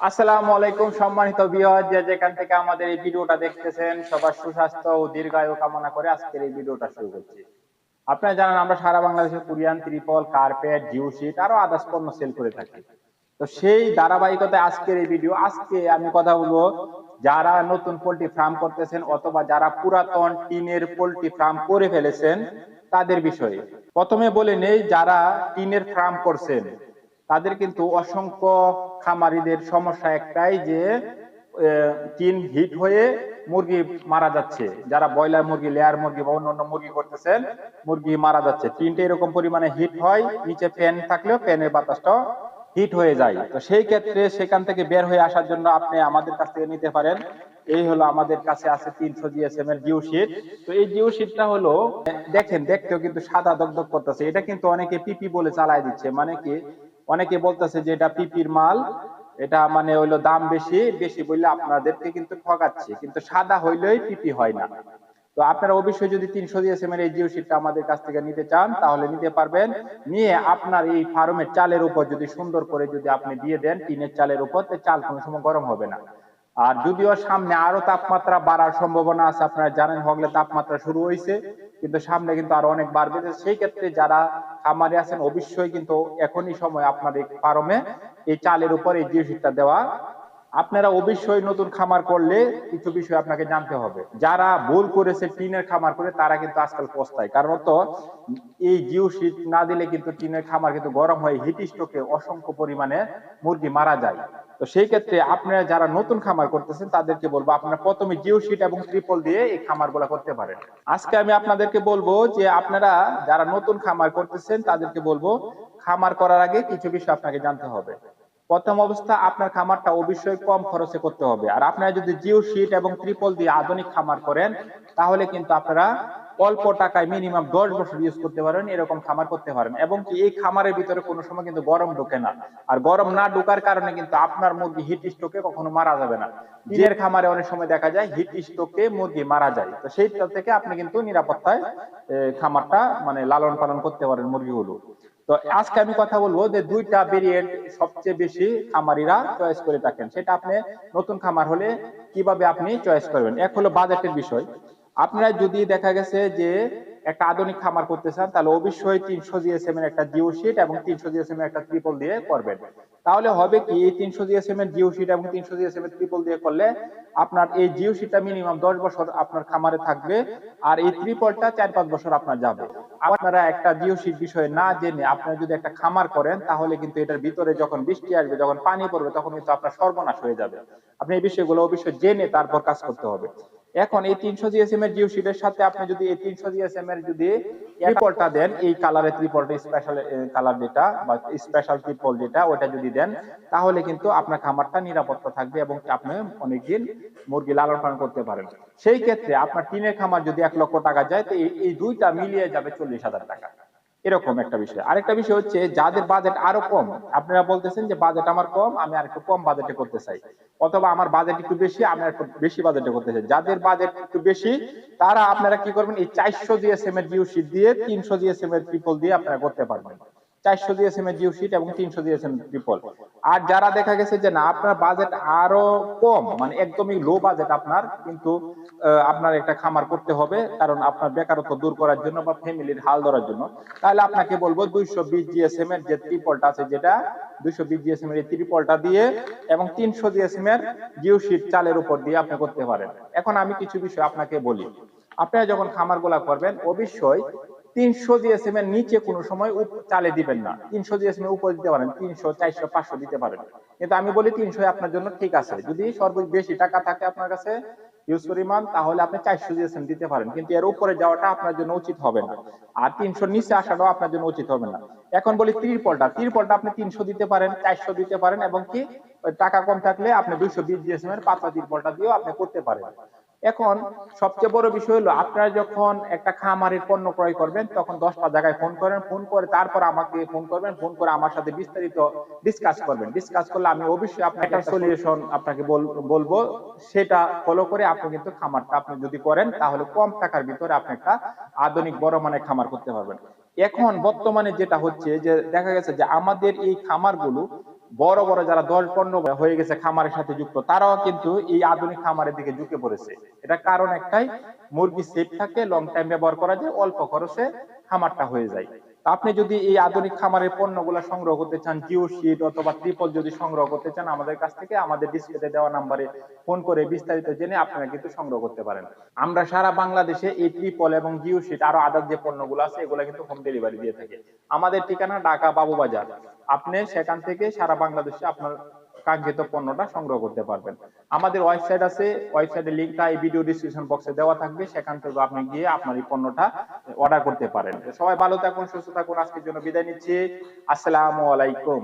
আসসালামু আলাইকুম সম্মানিত বিহার যে যেখান থেকে আমাদের এই ভিডিওটা দেখতেছেন, সবার সুস্বাস্থ্য ও দীর্ঘায়ু কামনা করে আজকের এই ভিডিওটা শুরু করছি। আপনারা জানেন, আমরা সারা বাংলাদেশে কুরিয়ান, ত্রিপল, কার্পেট জিও শিট আরও আদার্স পণ্য সেল করে থাকি। তো সেই ধারাবাহিকতায় আজকের এই ভিডিও, আজকে আমি কথা বলব যারা নতুন পোল্ট্রি ফার্ম করতেছেন অথবা যারা পুরাতন টিনের পোল্ট্রি ফার্ম করে ফেলেছেন, তাদের বিষয়ে। প্রথমে বলে নেই যারা টিনের ফার্ম করছেন। তাদের কিন্তু অসংখ্য খামারিদের সমস্যা একটাই যে টিন হিট হয়ে মুরগি মারা যাচ্ছে। যারা ব্রয়লার মুরগি, লেয়ার মুরগি বা অন্য অন্য মুরগি করতেছেন, মুরগি মারা যাচ্ছে। টিনটা এরকম পরিমাণে হিট হয়, নিচে ফ্যান থাকলেও ফ্যানের বাতাসটা হিট হয়ে যায়। তো সেই ক্ষেত্রে সেখান থেকে বের হয়ে আসার জন্য আপনি আমাদের কাছ থেকে নিতে পারেন। এই হলো আমাদের কাছে আছে তিনশো জিএসএম এর জিও শিট। তো এই জিও শিটটা হলো, দেখেন, দেখতেও কিন্তু সাদা দগদগ করতেছে। এটা কিন্তু অনেকে পিপি বলে চালায় দিচ্ছে। মানে কি? অনেকে বলতেছে যে এটা পিপির মাল, এটা মানে হইল দাম বেশি বেশি বললে আপনাদেরকে কিন্তু ঠকাচ্ছে, কিন্তু সাদা হইলেই পিপি হয় না। তো আপনারা অবশ্যই যদি তিনশো দিয়ে সেমের এই জিও শিটটা আমাদের কাছ থেকে নিতে চান, তাহলে নিতে পারবেন। নিয়ে আপনার এই ফার্মের চালের উপর যদি সুন্দর করে যদি আপনি দিয়ে দেন, টিনের চালের উপর চাল কোনো সময় গরম হবে না। আর যদিও সামনে আরও তাপমাত্রা বাড়ার সম্ভাবনা আছে, আপনারা জানেন হগলে তাপমাত্রা শুরু হয়েছে, কিন্তু সামনে কিন্তু আরও অনেক বাড়বে। সেই ক্ষেত্রে যারা খামারে আছেন, অবশ্যই কিন্তু এখনই সময় আপনার এই ফার্মে এই চালের উপর এই জিও শিটটা দেওয়া। আপনারা অবশ্যই নতুন খামার করলে কিছু বিষয় আপনাকে জানতে হবে। যারা ভুল করেছে টিনের খামার করে, তারা কিন্তু আজকাল পস্তায়। কারণ তো এই জিও শীত না দিলে কিন্তু টিনের খামার কিন্তু গরম হয়ে, হিট স্ট্রোকে অসংখ্য পরিমাণে মুরগি মারা যায়। তো সেই ক্ষেত্রে আপনারা যারা নতুন খামার করতেছেন, তাদেরকে বলব, আপনারা প্রথমে জিও শীট এবং ট্রিপল দিয়ে এই খামারগুলা করতে পারেন। আজকে আমি আপনাদেরকে বলব যে আপনারা যারা নতুন খামার করতেছেন, তাদেরকে বলব, খামার করার আগে কিছু বিষয় আপনাকে জানতে হবে। প্রথম অবস্থা, আপনার খামারটা অবশ্যই কম খরচে করতে হবে। আর আপনারা যদি জিও শিট এবং ত্রিপল দিয়ে আধুনিক খামার করেন, তাহলে কিন্তু আপনারা অল্প টাকায় মিনিমাম দশ বছর ইউজ করতে পারেন, এরকম খামার করতে পারেন। এবং কি এই খামারের ভিতরে কোনো সময় কিন্তু গরম ঢোকে না। আর গরম না ঢোকার কারণে কিন্তু আপনার মুরগি হিট স্ট্রোকে কখনো মারা যাবে না। টিনের খামারে অনেক সময় দেখা যায় হিট স্ট্রোকে মুরগি মারা যায়। তো সেইটা থেকে আপনি কিন্তু নিরাপত্তায় খামারটা মানে লালন পালন করতে পারেন মুরগিগুলো। তো আজকে আমি কথা বলব যে দুইটা ভেরিয়েন্ট সবচেয়ে বেশি খামারিরা চয়েস করে থাকেন। সেটা আপনি নতুন খামার হলে কীভাবে আপনি চয়েস করবেন? এক হলো বাজেটের বিষয়। আপনারা যদি দেখা গেছে যে একটা আধুনিক খামার করতে চান, তাহলে অবশ্যই তিনশো জিএসএম এর একটা জিও শিট এবং তিনশো জিএসএম এর একটা ট্রিপল দিয়ে করবেন। তাহলে হবে কি, এই তিনশো জিএসএম এর জিও শিট এবং তিনশো জিএসএম এর ট্রিপল দিয়ে করলে আপনার এই জিও শিটটা মিনিমাম দশ বছর আপনার খামারে থাকবে আর এই ট্রিপলটা চার পাঁচ বছর আপনার যাবে। আপনারা একটা জিও শিট বিষয়ে না জেনে আপনারা যদি একটা খামার করেন, তাহলে কিন্তু এটার ভিতরে যখন বৃষ্টি আসবে, যখন পানি পড়বে, তখন কিন্তু আপনার সর্বনাশ হয়ে যাবে। আপনি এই বিষয়গুলো অবশ্যই জেনে তারপর কাজ করতে হবে। এখন এই তিনশো জিএসএম এর জিও শিটের সাথে আপনি যদি এই তিনশো জিএসএম এর যদি ত্রিপলটা দেন, এই কালারে ত্রিপলটা স্পেশাল কালার যেটা বা স্পেশাল ত্রিপল যেটা ওটা যদি দেন, তাহলে কিন্তু আপনার খামারটা নিরাপত্তা থাকবে এবং আপনি অনেকদিন মুরগি লালন পালন করতে পারেন সেই ক্ষেত্রে আপনার টিনের খামার যদি এক লক্ষ টাকা যায়, তো এই- দুইটা মিলিয়ে যাবে চল্লিশ হাজার টাকা। এরকম একটা বিষয়। আরেকটা বিষয় হচ্ছে, যাদের বাজেট আরও কম, আপনারা বলতেছেন যে বাজেট আমার কম, আমি আর একটু কম বাজেটে করতে চাই। অথবা আমার বাজেট একটু বেশি, আমি আর একটু বেশি বাজেটে করতে চাই। যাদের বাজেট একটু বেশি, তারা আপনারা কি করবেন? এই চারশো জিএসএম এর জিও দিয়ে, তিনশো জিএসএম এর দিয়ে আপনারা করতে পারবেন। চারশো এর জিও শিট এবং তিনশো জিএসএম ট্রিপল আর যারা দেখা গেছে যে না, আপনার বাজেট আরও কম মানে একদমই লো বাজেট আপনার, কিন্তু আপনার একটা খামার করতে হবে, কারণ আপনার বেকারত্ব দূর করার জন্য বা ফ্যামিলির হাল ধরার জন্য। তাহলে আপনাকে বলব দুইশো বিশ জিএসএম এর যে ট্রিপলটা আছে যেটা, দুইশো বিশ জিএসএম এর এই ট্রিপলটা দিয়ে এবং তিনশো জিএসএম এর জিও শিট চালের উপর দিয়ে আপনি করতে পারেন। এখন আমি কিছু বিষয় আপনাকে বলি। আপনারা যখন খামারগুলা করবেন, অবশ্যই তিনশো জিএসএম এর নিচে কোনো সময় চালে দিবেন না। তিনশো জিএসএম এর উপরে দিতে পারেন, তিনশো, চারশো, পাঁচশো দিতে পারেন। কিন্তু আমি বলি তিনশো আপনার জন্য ঠিক আছে। যদি সর্বোচ্চ বেশি টাকা থাকে আপনার কাছে ইউজ পরিমাণ তাহলে আপনি চারশো জিএসএম দিতে পারেন। কিন্তু এর উপরে যাওয়াটা আপনার জন্য উচিত হবে না। আর তিনশোর নিচে আসাটাও আপনার জন্য উচিত হবে না। এখন বলি ত্রিপলটা। ত্রিপলটা আপনি তিনশো দিতে পারেন, চারশো দিতে পারেন এবং কি টাকা কম থাকলে আপনি দুইশো বিশ জিএসএম এর পাতলা ত্রিপলটা দিয়েও আপনি করতে পারেন। এখন সবচেয়ে বড় বিষয় হলো, আপনারা যখন একটা খামারের পণ্য ক্রয় করবেন, তখন দশটা জায়গায় ফোন করেন, ফোন করে তারপর আমাকে ফোন করবেন, ফোন করে আমার সাথে বিস্তারিত ডিসকাস করবেন। ডিসকাস করলে আমি অবশ্যই আপনাকে একটা সলিউশন আপনাকে বল- বলব, সেটা ফলো করে আপনি কিন্তু খামারটা আপনি যদি করেন, তাহলে কম টাকার ভিতরে আপনি একটা আধুনিক বড় মানের খামার করতে পারবেন। এখন বর্তমানে যেটা হচ্ছে যে, দেখা গেছে যে আমাদের এই খামারগুলো বড় বড় যারা দশ পণ্য হয়ে গেছে খামারের সাথে যুক্ত, তারাও কিন্তু এই আধুনিক খামারের দিকে ঝুঁকে পড়েছে। এটা কারণ একটাই, মুরগি সেফ থাকে লং টাইম ব্যবহার করা যায়, অল্প খরচে খামারটা হয়ে যায়। আপনি যদি এই আধুনিক খামারের পণ্যগুলো সংগ্রহ করতে চান জিও শিট অথবা ট্রিপল যদি সংগ্রহ করতে চান, আমাদের কাছ থেকে আমাদের ডিসপ্লেতে দেওয়া নাম্বারে ফোন করে বিস্তারিত জেনে আপনারা কিন্তু সংগ্রহ করতে পারেন। আমরা সারা বাংলাদেশে এই ত্রিপল এবং জিও শিট আরও আদার যে পণ্যগুলো আছে, এগুলো কিন্তু হোম ডেলিভারি দিয়ে থাকি। আমাদের ঠিকানা ঢাকা বাবুবাজার। আপনি সেখান থেকে সারা বাংলাদেশে আপনার কাঙ্ক্ষিত পণ্যটা সংগ্রহ করতে পারবেন। আমাদের ওয়েবসাইট আছে ওয়েবসাইটের লিঙ্কটা এই ভিডিও ডিসক্রিপশন বক্সে দেওয়া থাকবে। সেখান থেকে আপনি গিয়ে আপনার এই পণ্যটা অর্ডার করতে পারেন। সবাই ভালো থাকুন, সুস্থ থাকুন। আজকের জন্য বিদায় নিচ্ছি। আসসালামু আলাইকুম।